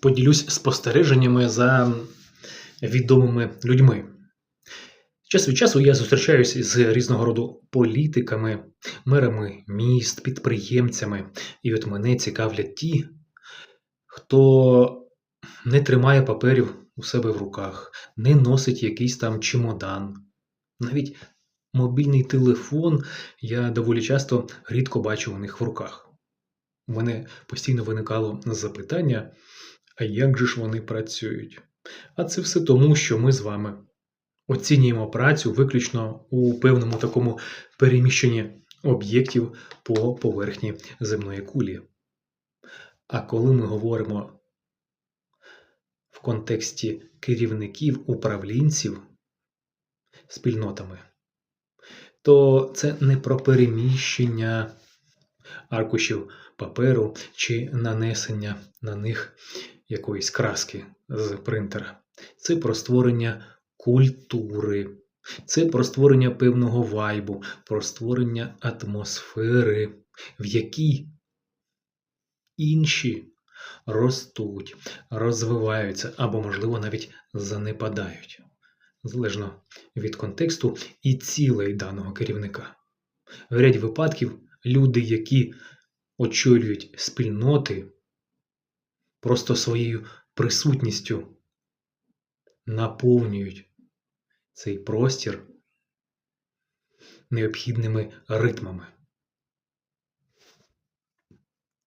поділюсь спостереженнями за відомими людьми. Час від часу я зустрічаюся з різного роду політиками, мерами міст, підприємцями, і от мене цікавлять ті, хто не тримає паперів у себе в руках, не носить якийсь там чемодан. Навіть мобільний телефон я доволі часто рідко бачу у них в руках. У мене постійно виникало запитання, а як же ж вони працюють? А це все тому, що ми з вами оцінюємо працю виключно у певному такому переміщенні об'єктів по поверхні земної кулі. А коли ми говоримо в контексті керівників, управлінців спільнотами, то це не про переміщення аркушів паперу чи нанесення на них якоїсь краски з принтера. Це про створення культури, це про створення певного вайбу, про створення атмосфери, в якій інші ростуть, розвиваються або, можливо, навіть занепадають, залежно від контексту і цілей даного керівника. В ряді випадків люди, які очолюють спільноти, просто своєю присутністю наповнюють цей простір необхідними ритмами.